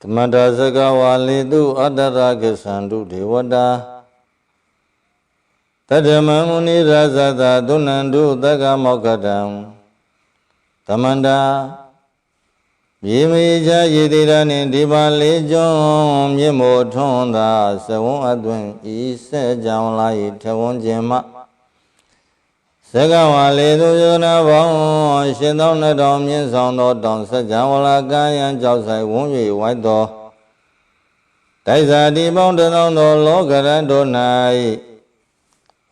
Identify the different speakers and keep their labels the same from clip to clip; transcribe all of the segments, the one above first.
Speaker 1: သမန္တာစကဝါလေတုအတ္တရကသန္တုဒေဝတာတတ္တမမုနိရာဇတာသုဏန္တုသက္ကမောက္ကတံသမန္တာမြေမေချာယေတိရနှင့်ဒီပါလေးကျွန်းမြင့်မို့ထွန်းသာသဝန်းအသွင်ဤဆက်ကြောင်လာ၏ထဝန်းခြင်းမှ သကဝါလေသူယောနာပေါင်းရှင်သောနှစ်တော်မြင့်ဆောင်သောတောင်စัจ java လာကံယံကြောက်ဆိုင်ဝန်း၍ဝိုက်သောတိုက်စာတိပေါင်းတစ်သောင်းသောလောကရန်တို့၌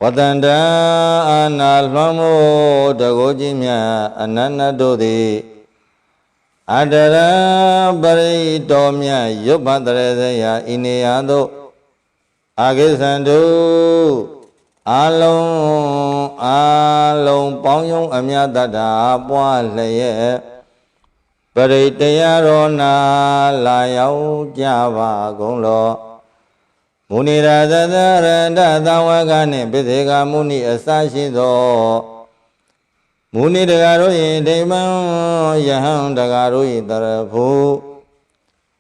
Speaker 1: ဝတန္တအာနာလွှမ်းမိုးတကိုးကြီးမြတ်အနန္တတို့သည်အတရပရိတော်မြတ်ရွတ်ပတရဇယဤနေရာသို့အာဂိသန္တုအာလုံးအာ လုံးပေါင်းယုံအမြတ်တတာပွားလျက်ပရိတရားတော်နာလာရောက်ကြပါကုန်လောမုနိရာဇသရန္တသဝကနှင့်ပိသေကမုနိအစရှိသောမုနိတကာတို့၏ဒိမံယဟံတကာတို့၏တရဖု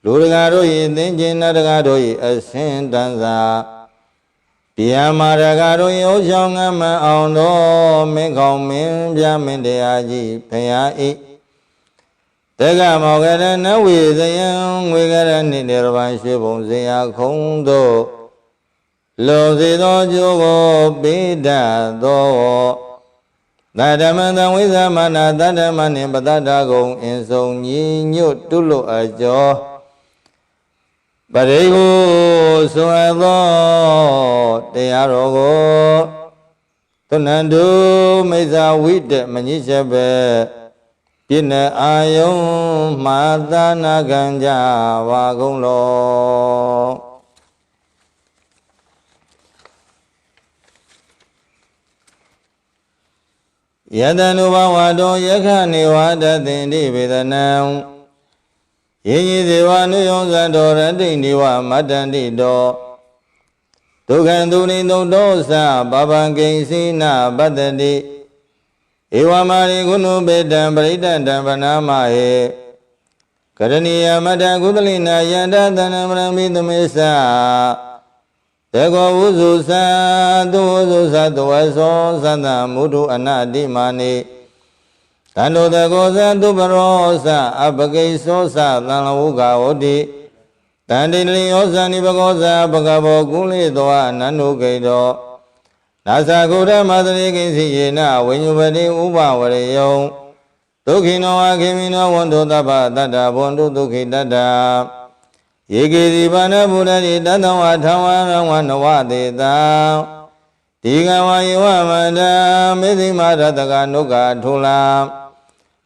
Speaker 1: လူတကာတို့၏သင်္ကျင်နတကာတို့၏အစင်တန်စာ ပြာမာရကတို့၏ဥချောင်းငမအောင်သောမင်းကောင်းမင်းပြမင်းတရားကြီးဖရာဤတက္ကမောကရနဝေဇယံငွေကရနိနေရပိုင်းရွှေဘုံဇေယခုံတို့လောစေသောကျိုးကိုပိဒသောသတ္တမံသံဝိသမနာတတ္တမနှင့်ပတ္တကုံအင်ဆုံညီညွတ်တုလို့အကျော်ပရိဟု ဆိုအပ်သောတရားတော်ကိုသုဏန္တုမိစ္ဆာဝိတ္တမညိချက်ပဲပြည့်နေအာယုံမာသနာခံကြပါကုန်လောယတနုဘဝတောယခနေဝတသင်္တိဝေဒနံ ယေယိဇေဝနုယောဇန္တောရတိနေဝမတ္တန္တိတောဒုက္ခံသူနိသုတောသဘဗံကိဉ္စီနာပတ္တတိဧဝမာရိကုဏုပေတံပရိဒတံဗနာမဟေကရဏီယမတ္တကုသလိနာယန္တသနမရမိသမေသတေကောဝုဇုသံသူဝုဇုသတဝသောသန္တမုဒုအနတိမာနိ တန္တောတကောသသူပရောသအပကိသောသသံလဝုကဝတိတန္တိလိယောဇာနိဘကောဇာပကဘောကုလိသောအနန္တုကိတောနာသကုရမသရိကိစီယေနဝိညုပတိဥပဝရယုံဒုက္ခိနောအခိမိနောဝန္တောတပ္ပတတ္တဘွန်တုဒုက္ခိတတ္တယေကေဒီဘာနဗုဒ္ဓတိတတဝါထဝရဝနဝတေတံဒီကဝါယေဝမန္တမေသိမာရတကနုက္ခထုလာ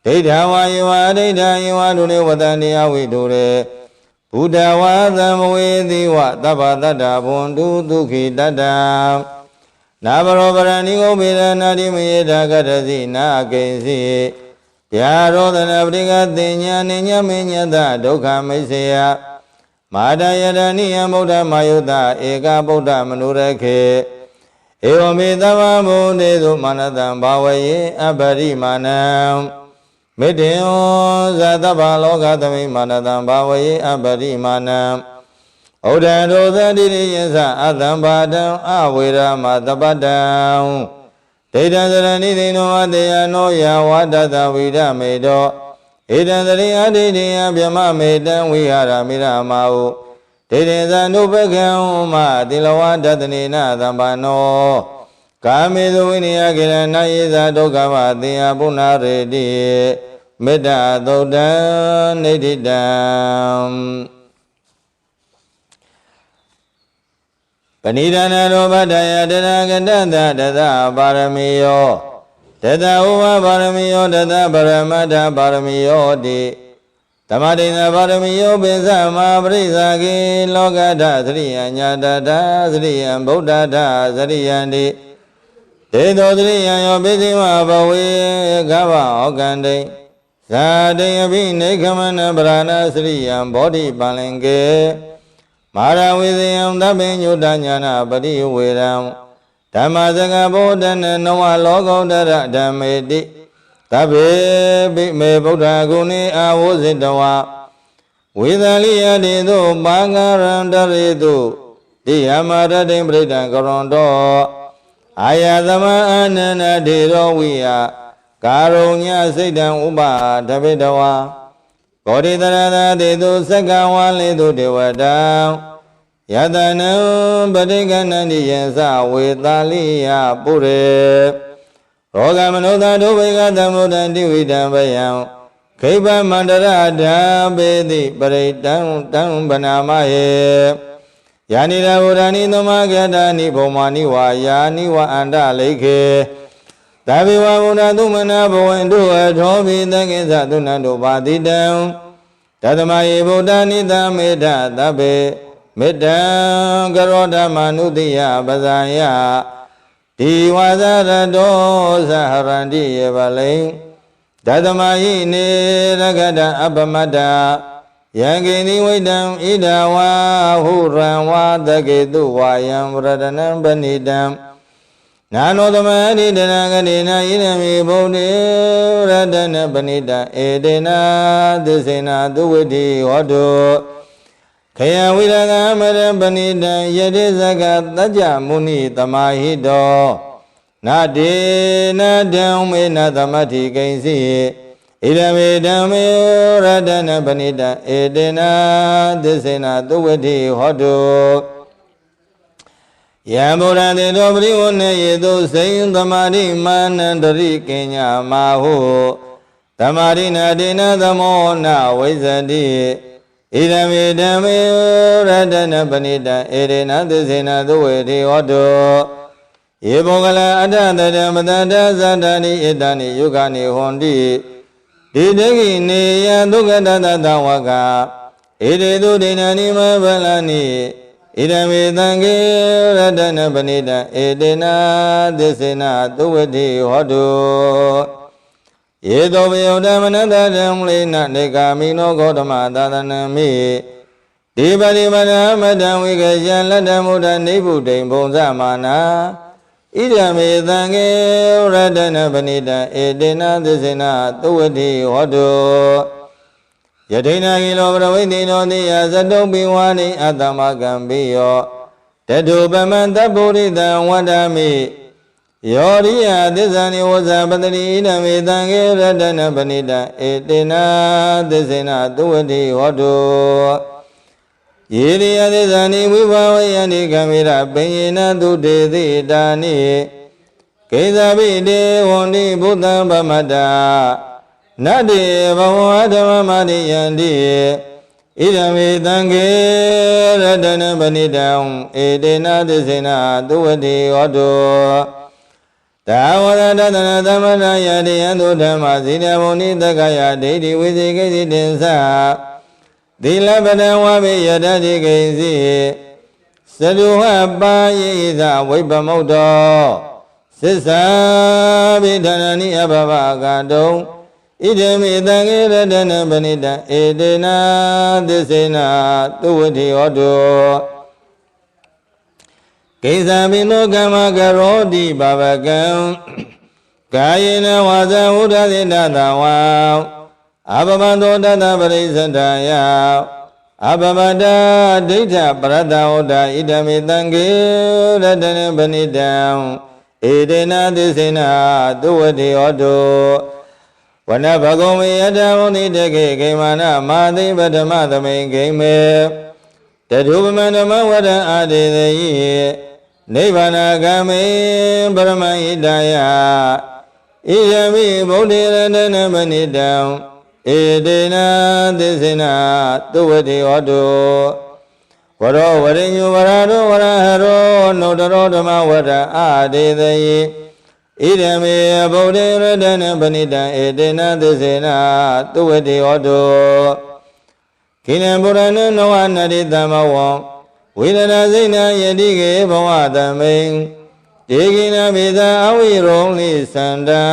Speaker 1: ဒိဋ္ဌဝါယေဝဒိဋ္ဌယေဝဒုနေဝတန္တရားဝိတုရေဘုဒ္ဓဝါသံဝေတိဝသဗ္ဗတတ္တဘွန်တုဒုက္ခိတတ္တနာဘရောပရဏိကိုမေရနာတိမယေတာကတစီနာကိဉ္စီဗျာရောဒနာပရိကတင်ညာနိညမေညတဒုက္ခမိတ်စေယမာတယရဏိယဗုဒ္ဓမာယုတဧကဗုဒ္ဓမနုရခေဧဝမေသဗ္ဗမုန်တေသုမာနတံဘာဝယေအပရိမာဏံ မေတ္တေယောဇာတဗ္ဗလောကသမိမာနတံဘာဝယေအပရိမာဏံဩဒံဒုသတိရိယသအတံပါတံအဝေရမသပတံဒိဋ္ဌံသရဏိသိနောအတေယနောယဝတတဝိရမေတောဧတံသရိအဒိဋ္ဌိယဗြမမေတံဝိဟာရမိရမဟုဒိဋ္ဌိသနုပကံမတိလဝတတနေနသမ္ပနောကာမေသဝိနိယကေရဏယေဇာဒုက္ခမသေယပုဏ္ဏရေတိ မေတ္တာသုတ်တံနေတိတံပဏိဒနာရောဗတယတရကတတတသပါရမီယောတတဥဝပါရမီယောတတပရမတ္ထပါရမီယောတိဓမ္မဒိဏပါရမီယောပိသမာပရိသကေလောကထသရိယညာတတသရိယံဗုဒ္ဓထသရိယံတိဒေသောသရိယံယောပိသိမဘဝေကဗ္ဗဩကန္တိ ဇာတိယပိနေခမနပရဏသရိယံဘောဓိပလင်ကေမာရဝိဇယံသဗ္ဗညုတညာနာပရိဝေရံဓမ္မစကဗုဒ္ဓနနဝလောကုတ္တရဓမ္မေတိသဗ္ဗေပိမေဗုဒ္ဓဂုဏေအာဝုဇိတဝဝေသလိယတိသို့ပါငရံတရေတုတိယမရတိံပရိဒံကရွန်တော်အာယသမအနန္တဒေရောဝိယ ကာရုညစိတ်တံဥပါဒဗေတဝါဘောဓိတရသတေတုသက္ကဝါလေတုဒေဝတံယတနံပဋိကဏန္တိယံသဝေတာလိယပုရေရောဂမနုဿဒုဗေကသမုဒ္ဒံတိဝိတံဗယံခိဗ္ဗမန္တရဓာပေတိပရိတံတံဗနာမယေယာနိရဝရဏိသမဂတာနိဘုံမာနိဝါယာနိဝအန္တလိခေ သဗ္ဗေဝဘုဒ္ဓသုမနာဘဝန္တုအထောဘိသက္ကိသသုဏ္ဍုပါတိတံတသမယေဗုဒ္ဓနိသမေတ္တသဗ္ဗေမေတ္တံကရောဓမနုတိယပဇာယဒီဝါဇရတောသဟရန္တိယေပလိံဒသမယိနေရဂတအပမတ္တယံကိနိဝိတံဣဒဝါဟုရံဝါတကေတုဝါယံဝရဒနံပဏိတံ နာနောသမအရိတနာဂတိနာဣရမေဗုဒ္ဓေရတနပဏိတံဧတေနာသစ္စေနာသူဝိတိဟောတုခယဝိရကမရပဏိတံယတိဇကတัจจမုနိတမဟိတောနာတေနဓမ္မေနသမတိကိဉ္စီဣရမေဓမ္မေရတနပဏိတံဧတေနာသစ္စေနာသူဝိတိဟောတု ယံဗုဒ္ဓတေတောပရိဝဏေယေတုစိံသမာရိမာနန္တရိကဉ္ညာမာဟုသမာရိနာတေနသမောနဝိဇ္ဇတိဣရမေဓမ္မေရတနပဏိတံဧရေနသစ္စေနာသုဝေတိဟောတုယေဘောကလအတ္တတရမတတသတ္တနိဣတနိယုဂာနိဟွန်တိဒီတကိနေယဒုက္ခတတတဝကဣရေတုဒိဏနိမဗလနိ ဣရမေသံဃေရတနပဏိတံဧတေနာသစ္စေနာသုဝတိဟောတုယေသောဘယောဓမ္မနတတံလေနနေကာမိနောဂေါတမသာသနံမိဒီပရိပဒမတံဝိကယံလတ္တမုဒ္ဒနိဗ္ဗုဒိံဘုံဇမာနာဣဒမေသံဃေရတနပဏိတံဧတေနာသစ္စေနာသုဝတိဟောတု ယထိနာကိလောပရဝိတိနောတိယသတုံပိဝါနိအတ္တမကံပိယောတတုပမံတဗ္ဗုရိတံဝန္ဒမိယောရိယသစ္စာနိဝဇပတတိဣဒမေသံဃေရတနပဏိတံဧတေနာသစ္စေနာသုဝတိဟောတုယေရိယသစ္စာနိဝိဘာဝယန္တိကံမိရပိယေနသုတေတိတာနိကေဇဘိတေဝန္တိဘုဒ္ဓံဗမတ္တာ နတ္တိဘဝဓမ္မမတိယန္တိဣဒမေသံဃေရတနပဏိတံဧတေနသစ္စေနာသုဝတိဟောတုသာဝရတတနာသမဏယတိယံသူဓမ္မဇိနမုန်ိတက္ကယဒိဋ္ဌိဝိသေကိသိတင်္စသီလပဒံဝါမေယတတိကိဉ္စီသတုဟပါယေသဝိပမုတ်တောသစ္စာဘိဓာနိအဘဘကတုံ ဣဒမေတံဃေရတနပဏိတံဧတေနာသစ္စေနာသုဝတိဟောတုကိသမိနောကမ္မကရောတိဘာဝကံကာယေနဝါဇဝုဒ္ဓသေတတဝါအဘမသောတတပရိစ္ဆန္ဒယအဘမတဒိဋ္ဌပရတဝဒဣဒမေတံကေရတနပဏိတံဧတေနသစ္စေနာသုဝတိဟောတု ဝနဘဂုံမေယတဝနိတကေဂိမာနမာသိပထမသမိန်ဂိမေတထုပမန္တမဝရအာတေသေယိနိဗ္ဗာနဂမေပရမဟိတယဣယမိဗုဒ္ဓေရတနမဏိတံဧတေနာသစ္စေနာသုဝတိဟောတုဝရောဝရိညုဝရရောဝရဟရောနုတရောဓမ္မဝရအာတေသေယ ဣဒမေဗုဒ္ဓေရတနပဏိတံဧတေနာသစ္စေနာသုဝတိဟောတုခိနံဗုဒ္ဓနနောဝနတိတမဝံဝေဒနာစိတ်နာယတိကေဘဝတမိန်ဒေကိနာမေသာအဝိရုံလိသန္တံ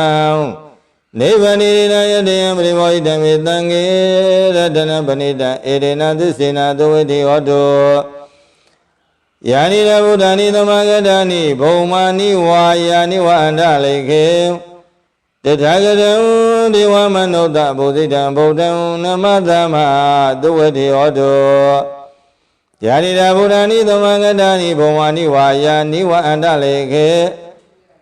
Speaker 1: နိဗ္ဗာနိရိယတယံပရိမောဟိတမေတံငေရတနပဏိတံဧရေနသစ္စေနာသဝေတိဟောတု ယာနိရဗုဒ္ဓနိသမဂတနိဘုံမာနိဝါယာနိဝအန္တလေခေတထာဂတံဒေဝမနုဿဘုဇိတံဗုဒ္ဓံနမသမသုဝတိဟောတုယာရိတာဗုဒ္ဓနိသမဂတာနိဘုံဝါနိဝါယာနိဝအန္တလေခေ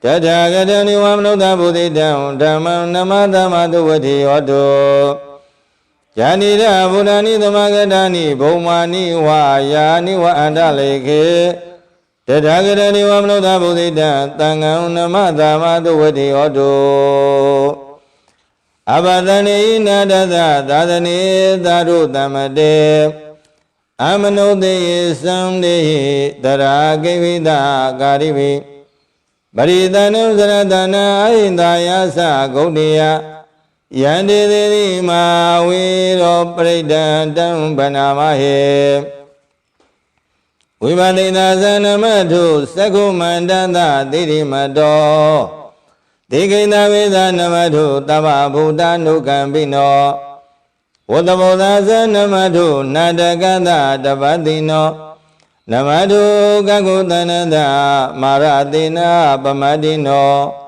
Speaker 1: တထာဂတနိဝမနုဿဘုဇိတံဓမ္မံနမသမသုဝတိဟောတု ယာနိရဗုဒ္ဓနိသမဂတာနိဘုံဝါနိဝါယာနိဝအန္တလေခေတထာဂတနိဝမနုဿဘုဇိတံသံဃံနမသမသုဝတိဟောတုအဘဒနေနာတသသာသနေသာရုတမတေအမနုသေယသံတေတရာကိဝိတကာရိဝိပရိသနုဇရတနာအဟိန္တာယသဂုတ်တေယ ယန္တေသေတိမာဝေရောပရိဒံတံဗနာမဟေဝိပတိနာဇနမထုသက္ခုမန္တသတိရိမတောဒေကိန္ဒဝေသနမထုတဗ္ဗဗုဒ္ဓနုကံပိနောဝတ္တဘောဓဇနမထုနာတကတတပတိနောနမထုကကုတနတမာရတိနာပမတိနော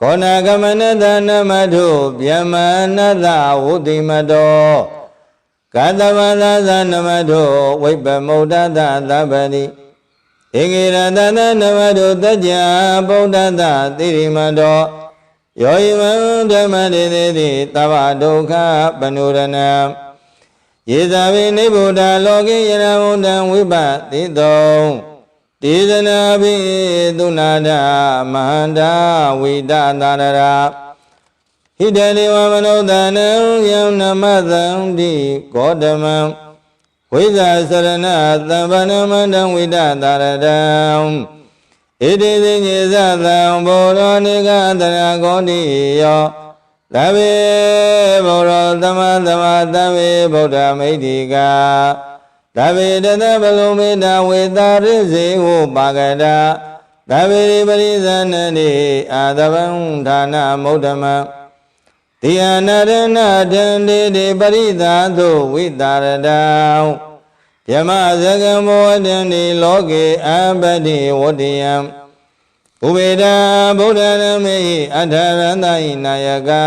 Speaker 1: ကောဏကမနတနမထုဗျမနတဝုတိမတောကတဝသဇနမထုဝိပမုဒ္ဒတသဗ္ဗတိဧကိရတသနမတုတကြဗုဒ္ဓတသိရိမတောယောယိမံဓမ္မတေတိတိသဗ္ဗဒုက္ခပနုရဏံယေဇာဝိနိဗ္ဗုဒ္ဓလောကေယရဝန္တံဝိပတိတော တေဇနာပိသုနာဒမဟန္တာဝိဒသာရရာဟိတလေဝမနုဿနံယံနမသံတိဂေါတမံဝိဇာစရဏသဗ္ဗနမန္တံဝိဒသာရတံဣတိသိညေသသံဘောရောနိကတရာကောတိယောသဗ္ဗေဘောရောသမသမသဗ္ဗေဗုဒ္ဓမိတ်တိကာ သဗ္ဗေတသဗလုံမေတဝေတာရိစေဟုပါကတာသဗ္ဗေပရိသနတိအာသဗံဌာနမௌဓမံတိယနာရဏတန္တိတိပရိသာသုဝိတာရတံယမဇဂံဘောတန္တိလောကေအပတိဝတ္တယံဥပေဒဗုဒ္ဓရမေအထရန္တယနာယကံ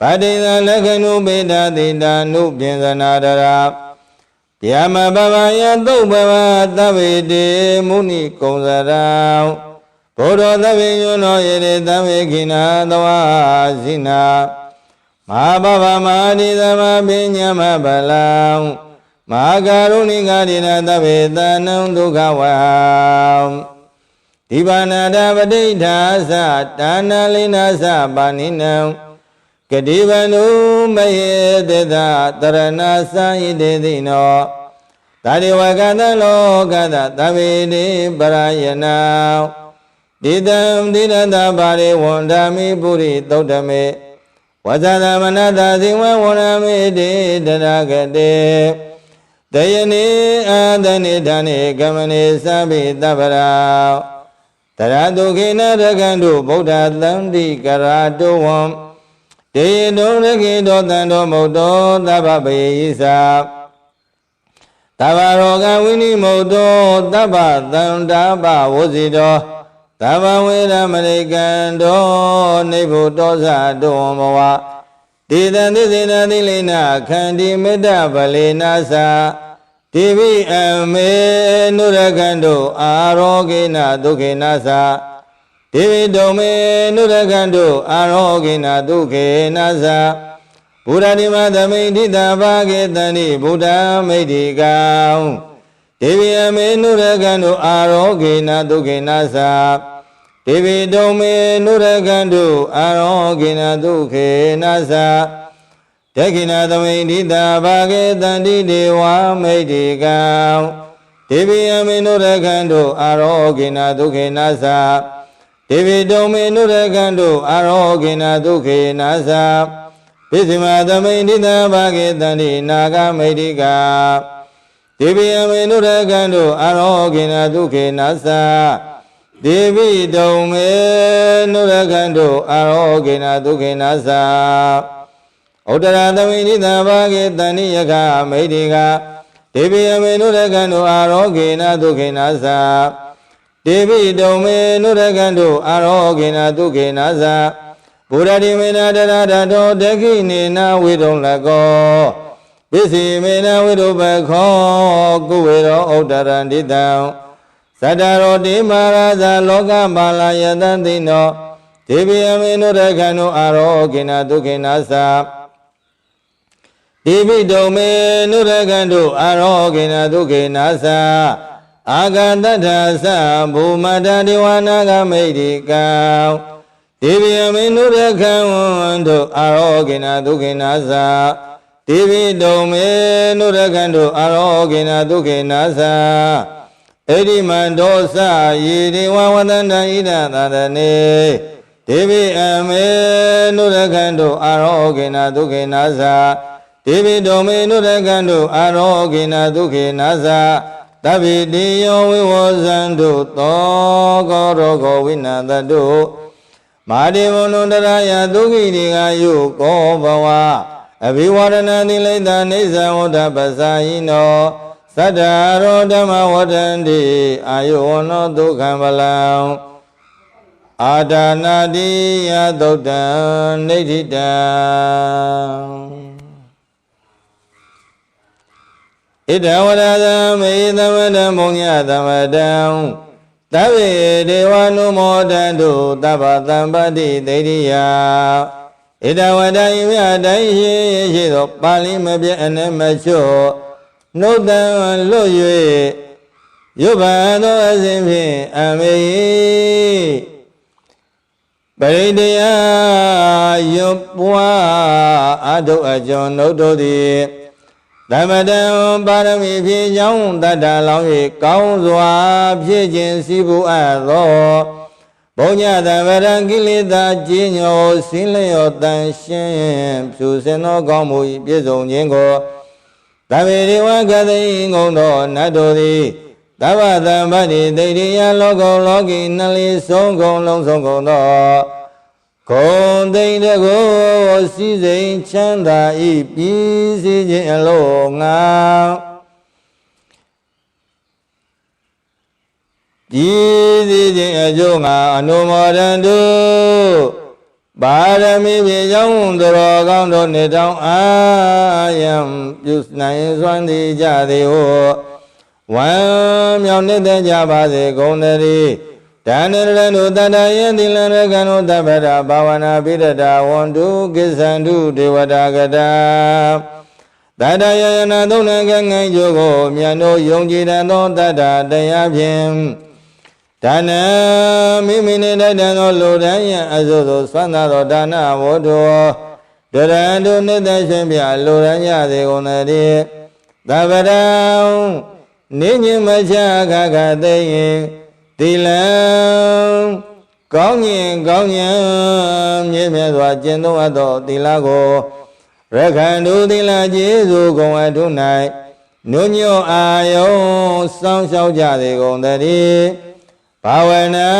Speaker 1: ဗတိသလက္ခဏုပေဒတိတာနုပြင်ဇနာတရာ ဗျာမဘဗယသုတ်ဘဝသဗ္ဗေတေမုနိကုံစရံဘုရောသဗ္ဗညုနောယေတေသဗ္ဗေခိနာသဝဇိနာမဟာဘဗမဟာတိသမပညာမဗလံမဟာကာရုဏိကာတိနာသဗ္ဗေတနံဒုက္ခဝဟံဒီဘာနာတပဋိဋ္ဌာသတာနာလိနာသပါဏိနံ ကတိဗန္ဓုမယေတသတရဏသယိတေတိနောသာရိဝကတလောကတသဗ္ဗေတိပရယနာတိတံတိရတပါရိဝန္ဒာမိပုရိသုတ်တမေဝဇာသမနတာဇိဝဝရမေတိတရဂတေတယနေအာသနိဌာနေကမနေသဗ္ဗေတပရာတရတုခေနရကံတို့ဗုဒ္ဓသံတိကရာတုဝံ တေတုံရခေတောတန်တော်မုတ်တော်သဗ္ဗပေယိသာတဗ္ဗရောဂဝိနိမုတ်တော်သဗ္ဗသန္တာပဝစီတော်သဗ္ဗဝေရမရိကံတော်နေဘုတောဇတောဘဝတေတံသစ္စေနသီလိနာခန္တီမေတ္တဗလေနာသာတိဝိအမေနုရကံတို့အာရောဂေနဒုက္ခေနသာတိ ဝိတုံမေနုရကံတို့အာရောဂေနဒုက္ခေနသာဘုရားတိမသမိဋ္ဌိတာဘာဂေတန္တိဗုဒ္ဓမိတ်တိကံဒေဝီအမေနုရကံတို့အာရောဂေနဒုက္ခေနသာဒေဝီတုံမေနုရကံတို့အာရောဂေနဒုက္ခေနသာဒက္ခိဏသမိဋ္ဌိတာဘာဂေတန္တိဒေဝမိတ်တိကံဒေဝီအမေနုရကံတို့အာရောဂေနဒုက္ခေနသာ ဒေဝီတုံမေနုရကံတို့အာရောဂေနဒုက္ခေနသာပိစိမသမိဋ္ဌိတာဘာဂေတန္တိနာဂမိတ်တိကံဒေဝီအမေနုရကံတို့အာရောဂေနဒုက္ခေနသာဒေဝီတုံမေနုရကံတို့အာရောဂေနဒုက္ခေနသာဩတရသမိနိသဘာဂေတဏိယခမိတ်တိကဒေဝီအမေနုရကံတို့အာရောဂေနဒုက္ခေနသာ ဒေဝီတုံမေနုရကံတို့အာရောဂေနဒုက္ခေနသာဗုဒ္ဓတိမေနတရဓာတောတခိနေနဝိရုံလကောပစ္စည်းမေနဝိရုပခောကုဝေရောဥဒ္ဒရန္တိတံသတ္တရောတိမာရဇာလောကပါလာယတံသိနောဒေဝိယမေနုရခန္တုအာရောကိနာဒုက္ခိနာသာဣပိတုံမေနုရကန္တုအာရောဂေနဒုက္ခေနာသာ အာဂတတ္ထာသဘူမတ္တဒေဝနာဂမိတ်တိကံဒေဝိယမေနုရကံဝန္တုအာရောဂေနဒုက္ခေနာသာဒေဝိတုံမေနုရကန္တုအာရောဂေနဒုက္ခေနာသာဣတိမန္တောသယေဒေဝဝတန္တဣဒသာရဏေဒေဝိအမေနုရကန္တုအာရောဂေနဒုက္ခေနာသာဒေဝိတောမေနုရကံတုအာရောဂိနာဒုက္ခေနာသ တဗ္ဗိတိယောဝိဝဇံတုသောကောရောဂောဝိနာတတုမာတိဝနုတရယဒုက္ခိတိကယုကောဘဝအဘိဝရဏတိလိတနေဇံဝတ္တပဇာယိနောသတ္တရောဓမ္မဝတ္တန္တိအာယုဝနောဒုက္ခံပလံအာဒါနာတိယသုတ်တံနေဋ္ဌိတံ ဣဒဝရသမေသမတမုံညသမတံသဗ္ဗေဒေဝနုမောတန္တုသဗ္ဗသံပတိသေရိယဣဒဝတယမြတိုင်းရှိရှိသောပါဠိမပြည့်အနေမချွတ်နှုတ်တံလွတ်၍ရုပ်ဗံသောအစဉ်ဖြင့်အမေပရိတယရွပွားအထုအကျော်နှုတ်တို့သည် သမတံပါရမီဖြင့်ကြောင်းတတ္တလောင်း၍ကောင်းစွာဖြည့်ခြင်းစီးပူအပ်သောဘုံညသမရံကိလေသာကျင်းညောစင်းလျောတန်ရှင်းဖြူစင်သောကောင်းမှု၏ပြည့်စုံခြင်းကိုသဗ္ဗေဒေဝကတိငုံသောနတ်တို့သည်သဗ္ဗသံဗတ္တိဒိဋ္ဌိယလောကုလောကီနှလေးဆုံးကုန်လုံးဆုံးကုန်သော ဂုံသိမ့်တကိုစည်းစိမ်ချမ်းသာဤပြီးစီခြင်းအလို့ငါပြီးစီခြင်းအကျိုးငါအနုမောဒန္တုပါရမီဖြင့်ရောက်တော်ကောင်းတို့နေတောင်းအာယံပြုနိုင်စွမ်းသည်ကြသည်ဟုဝံမြောင်နေတဲ့ကြပါစေကုန်တည်း ဒါနရဏုတတယံသီလရကံုတပ္ပတာဘာဝနာပိရတာဝန္တုကိစ္ဆန္တုဒေဝတာကတာတတယယနာသုံးနကငိုင်းကျိုးကိုမြတ်တို့ယုံကြည်တတ်သောတတ္တတရားဖြင့်ဒါနမိမိနေတတ်သောလူတိုင်းယအစုသို့ဆွမ်းသာသောဒါနဝတ္ထုဒရန္တုနိတရှင်ပြလူတိုင်းရစေကုန်တည်းသဗ္ဗရံနိညမချခခသိရင် သီလံကောင်းကျင်ကောင်းကျင်မြင့်မြတ်စွာကျင့်သုံးအပ်သောသီလကိုရခန္တုသီလကျေစုကုန်အထု၌နုညောအာယုံစောင်းလျှောက်ကြသည်ကုန်တည်းဘာဝနာ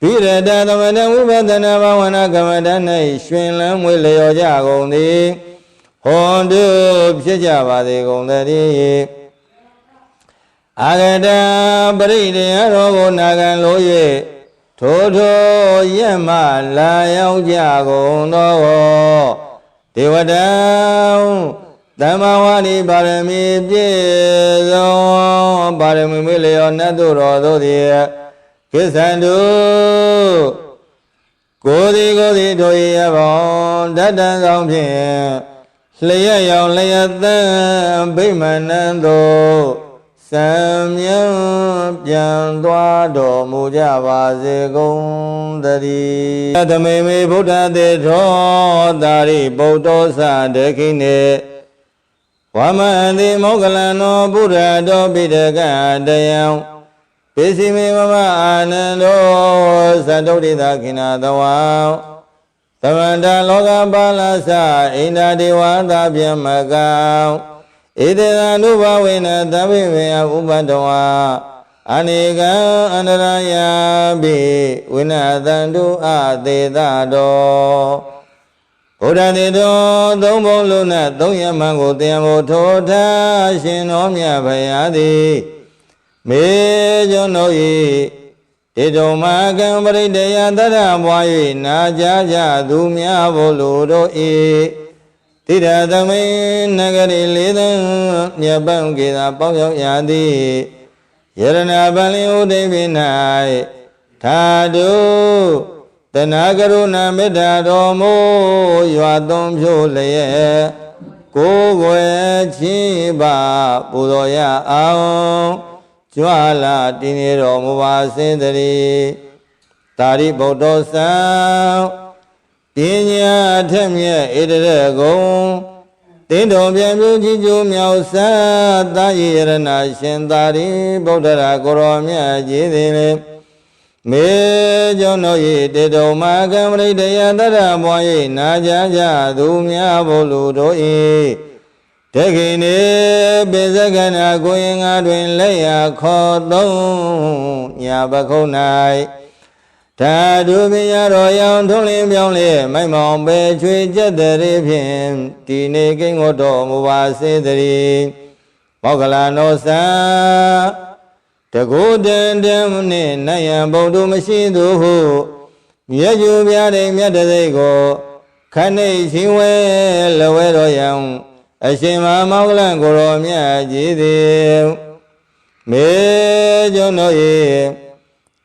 Speaker 1: ဘိရတသမဏဝိပဿနာဘာဝနာကမ္မဋ္ဌာန်း၌ရှင်လန်းမွေလျော်ကြကုန်သည်ဟွန်တုဖြစ်ကြပါသည်ကုန်တည်း အာဂတပရိဒေယရောကိုနာခံလို့၍ထိုထိုရက်မှလာရောက်ကြကုန်သောဒေဝတံသမ္မာဝါဒီပါရမီပြည့်စုံပါရမီမေလျောနတ်တို့တော်တို့သည်ကိစ္ဆန္တုကိုယ်ဒီကိုယ်ဒီတို့ရပေါဓတ္တံဆောင်ဖြင့်လျက်ရောက်လျက်သံဗိမာန်တို့ စံမြံပြန်သွားတော်မူကြပါစေကုန်သတည်းသမေမေဗုဒ္ဓသေထောတာရိဗုဒ္ဓောသဒခိနေဝမန္တိမောကလံနောဘုရားတော်ပိတကတယံပိစီမေမမအာနန္တောသတ္တုဒိသခိနာတဝံသမန္တလောကပါလသအိန္ဒာဒေဝတာပြမကံ ဣတေသနုဘဝေနသဗ္ဗေမေယဥပတဝါအနိကံအန္တရာယပိဝိနသန္တုအသေးသတော်ဘုရားတေတော်သုံးဘုံလုံးနဲ့သုံးရမန်ကိုတရားမို့ထိုထားရှင်တော်မြတ်ဗျာသည်မေကျွန်တို့၏တတေတုံမကံပရိတယတရဘွား၍နာကြကြသူများဘုလိုတို့ ဤတိရသမိန်နဂရီလေးသံမြတ်ပံကေသာပေါင်းရောက်ရသည်ယရဏပလင်ဥဒိပိ၌သာဓုတနာကရုဏာမေတ္တာတော်မူရွာသွန်ဖြိုးလျက်ကိုယ်ွယ်ချင်းပါပူတော်ရအောင်ကြွလာတည်နေတော်မူပါစေတည်းတာရိဗုဒ္ဓ ဆံပညာထက်မြက်ဣတရကုံတင်းတော်ပြန်ပြုကြည်ကျိုးမြောက်ဆာသာယေရဏရှင်သာရိဗုဒ္ဓရာကိုရောမြတ်ကြီးသည်လေမေကျောင်းတို့၏တေတုံမာကံပရိတယတရဘွား၏နာကြကြသူများဘုလူတို့၏တခိနေပိစကနာကိုရင်ငါတွင်လက်ရခေါ်သုံးညာပခုံး၌ ဓာတုပညာတော်ရောင်ထုံးလင်းပြောင်းလေမိုက်မောင်ပဲချွေကျက်တဲ့ရေဖြင့်ဒီနေကိန်းကိုတော်မူပါစေတည်းမောကလာနောသံတကုတန်တံနှင့်နယံဗုဒ္ဓမရှိသူဟုမြတ်ကျူပြတဲ့မြတ်တသိက်ကိုခဏိချင်းဝဲလဝဲတော်ယံအရှင်မမောကလံကိုရောမြတ်ကြီးသည်မေကျွန်းတို့၏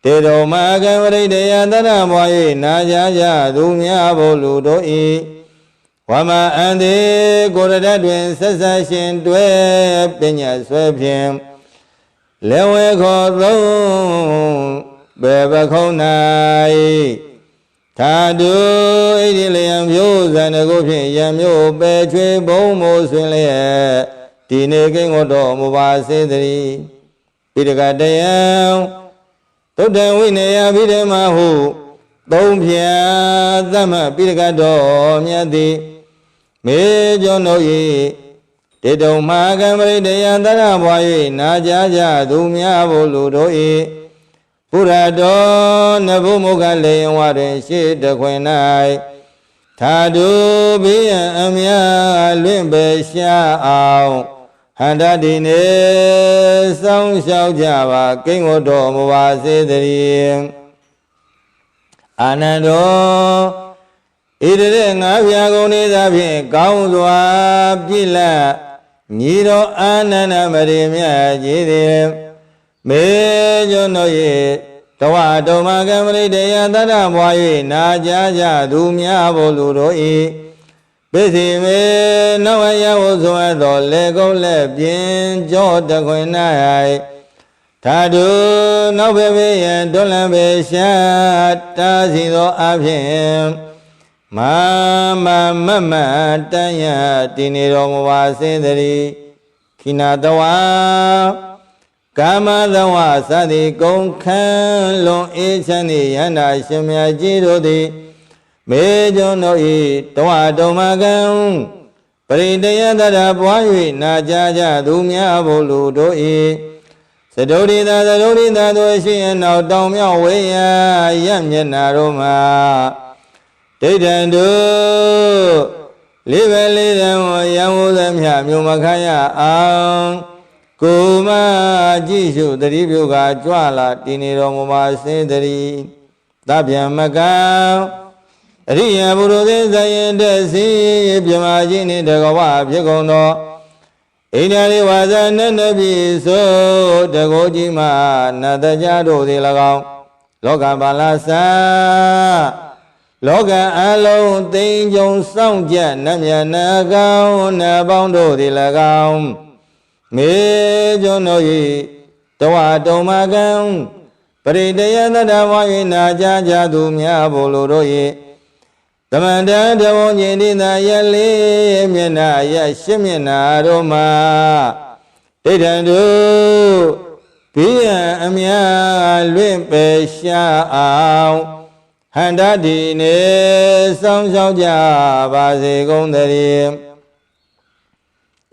Speaker 1: တေတော်မာကံဝရိတယတရဘွား၍နာကြကြသူများဘုလူတို့၏ဝမအန္တိကိုရတတွင်ဆက်ဆက်ရှင်တွဲပညာဆွဲဖြင့်လေဝဲခေါ်သုံးဘေပခုံ၌သာဓုဣတိလျံဖြိုးဇန်တကုဖြင့်ယံမျိုးပဲချွေဘုံမိုးဆွင်လျက်ဒီနေကိန်းကိုတော်မူပါစေတည်းဣဒကတယံ သုတ္တံဝိနေယဘိဓမ္မာဟုသုံးဖြာသမပိဒကတော်မြတ်သည်မေကျော်တို့၏တေတုံမာကံပရိတယတရဘွား၍နာကြကြသူများဘုလူတို့၏ဘုရားတော်နဘုမုခလေယဝတွင်ရှေ့တခွင်၌သာဓုဘိယံအမြလွင့်ပေရှာအောင် ဟန္တာဒီနေစောင်းလျှောက်ကြပါကိန်းကိုတော်မူပါစေတည်းအာနန္ဒောဣတရေငါးပြာကုန်နေသာဖြင့်ကောင်းစွာပြည့်လတ်ညီတော်အာနန္ဒမရိမြတ်ကြီးသည်မေကျွန်းတို့၏တဝတုံမကံပရိတေယတတဘွား၍နာကြကြသူများဘုလူတို့၏ ပိစီမေနဝယဝဆိုအပ်သောလေကုန်းလက်ပြင်းကြောတခွင်၌သာဓုနောက်ဘေဘေယံတွလံဘေရှာတာစီသောအဖြစ်မာမမမတန်ရတည်နေတော်မူပါစေတည်းခိနာတဝါကာမသဝသတိကုံခံလွန်အေးချမ်းသည့်ယန္တာရှင်မြတ်ကြီးတို့သည် မေကျွန်းတို့ဤတဝတုံမကံပရိတယတရပွား၍နာကြကြသူများဘုလူတို့ဤသဒုရိသာသဒုရိသာတို့ရှိရင်နောက်တောင်မြောက်ဝေယရမျက်နာတို့မှာဒိဋ္ဌံတို့လေးပဲလေးတံဝရံဝုသမျှမြို့မခရအောင်ကိုမကြည့်ရှုတတိပြုကကြွလာတည်နေတော်မူပါစေတည်းသဗ္ဗံမကံ အရိယဘုရုသင်ဇယင်တဲ့စီပြမကြီးနှင့်တကဝဖြစ်ကုန်သောဣန္ဒြေဝါဇနနပိသောတကောကြီးမှနတကြတို့သည်၎င်းလောကပါလာသာလောကအလုံးသိင်ကြုံစောင့်ကြနတ်မြတ်နာကောင်းနတ်ပေါင်းတို့သည်၎င်းမေကျွန်းတို့၏တဝတုံမကံပရိတယသတ္တဝါ၍နာကြကြသူများဘုလိုတို့၏ သမန္တတဝုံကျင်တိသာရလေးမျက်နာရရှင်းမျက်နာတို့မှာဒိဋ္ဌံတို့ဘိယံအမြလွင့်ပေရှာအောင်ဟန္တာဒီနေစောင်းရှောက်ကြပါစေကုန်သတည်း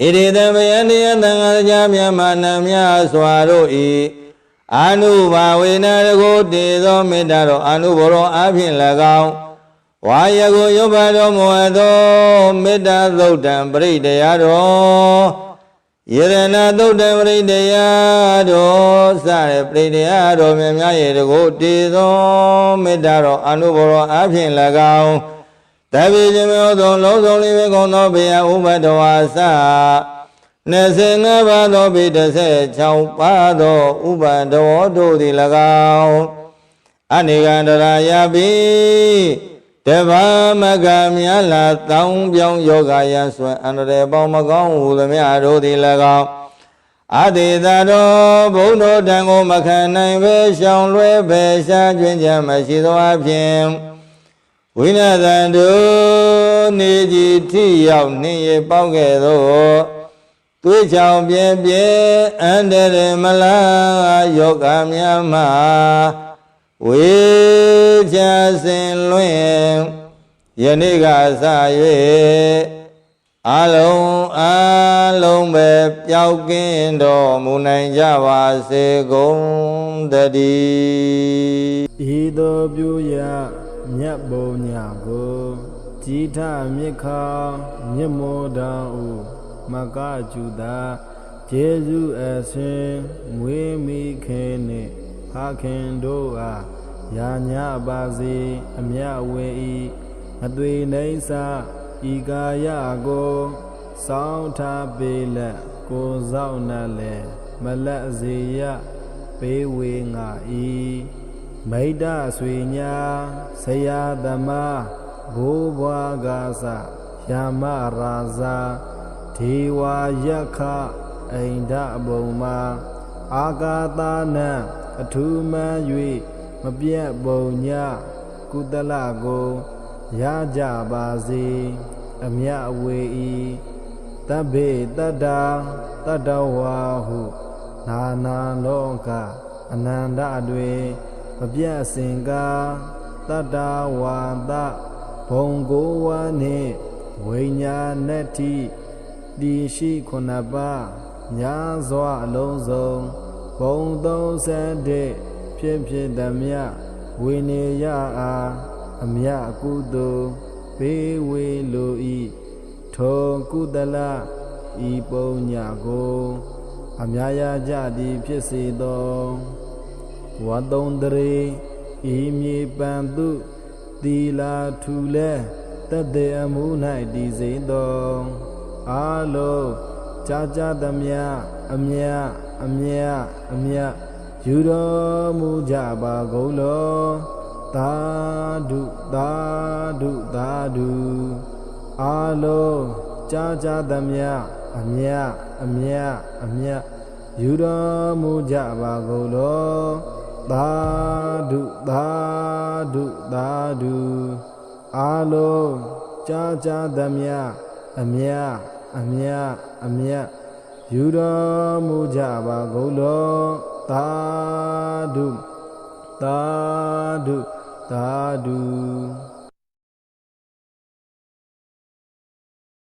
Speaker 1: ဣရိတံဗယန္တယသံဃာကြာမြတ်မာနမြစွာတို့ဤအာနုဘာဝေနရကိုတည်သောမေတ္တာတော်အာနုဘောရောအဖြစ်၎င်း ဝါယကိုရုပ်ပါတော်မူသောမေတ္တာသုတ်တံပရိတရားတော်ယရဏသုတ်တံပရိတယတော်စတဲ့ပရိတယတော်မြတ်များရဲ့တကိုတည်သောမေတ္တာတော်အနုဘောရောအဖြင့်၎င်းတပိခြင်းမျိုးသောလုံးစုံလေးပဲကုန်သောဘေယဥပတဝါစ25ပါးသောပိ36ပါးသောဥပတဝတို့သည်၎င်းအနေကန္တရာယပိ တဘာမကမြလာတောင်းပြောင်းယောဂယံဆွမ်းအန္တရေပေါင်းမကောင်းဟူသမျှတို့သည်၎င်းအတေသာတော်ဘုံတော်တန်ကိုမခံနိုင်ပဲရှောင်လွဲပဲရှားကျွင်းကြမရှိသောအဖြစ်ဝိနာသံတို့နေကြီးထိရောက်နေရပေါက်ခဲ့သောသွေးချောင်ပြင်းပြင်းအန္တရမလားယောဂများမှာ ဝေချစင်လွင်ယနေ့ကစ၍အလုံးအလုံးပဲပျောက်ကင်းတော်မူနိုင်ကြပါစေကုန်တည်း
Speaker 2: ဤသို့ပြုရမြတ်ဘုံညာကိုជីထမြစ်ခါမြစ်မောတောင်ဥမကကျူတာကျေးဇူးအရှင်မွေးမိခင်နှင့် ဖခင်တို့အားယာညာပါစေအမြဝေဤမသွေနှိမ့်စာဤကာယကိုစောင်းထားပေလက်ကိုစောင့်နှလည်းမလက်စေရပေးဝေငါဤမိတ္တဆွေညာဆရာသမားဘိုးဘွားကားစယာမရာဇာဒေဝယက္ခအိန္ဒဘုံမာအာကာသနံ အထူးမှန်၍မပြတ်ဘုံညကုသလကိုရကြပါစေအမြအဝေဤတဗ္ဗေတတ္တာတတ္တဝါဟုနာနာလောကအနန္တတွေမပြတ်စင်ကာတတ္တဝါဒဘုံကိုဝါနှင့်ဝိညာဏတိဒီရှိခုနှစ်ပါးညာစွာအလုံးစုံ ဘုံ31ဖြစ်ဖြစ်သမျှဝိနေယအားအမြကုသိုလ်ဘေးဝေလိုဤထောကုသလဤပုံညာကိုအမြာရကြသည်ဖြစ်စေသောဝတ္တုံတရေဤမြေပန်သူသီလာထူလဲတသက်အမှု၌တည်စေသောအာလုံးကြာကြာသမျှအမြတ် အမြတ်အမြတ်ယူတော်မူကြပါကုန်လောသာဓုသာဓုသာဓုအာလုံးကြာကြာသမျှအမြတ်အမြတ်အမြတ်ယူတော်မူကြပါကုန်လောသာဓုသာဓုသာဓုအာလုံးကြာကြာသမျှအမြတ်အမြတ်အမြတ် ယူတော်မူကြပါကုန်လောသာဓုသာဓုသာဓု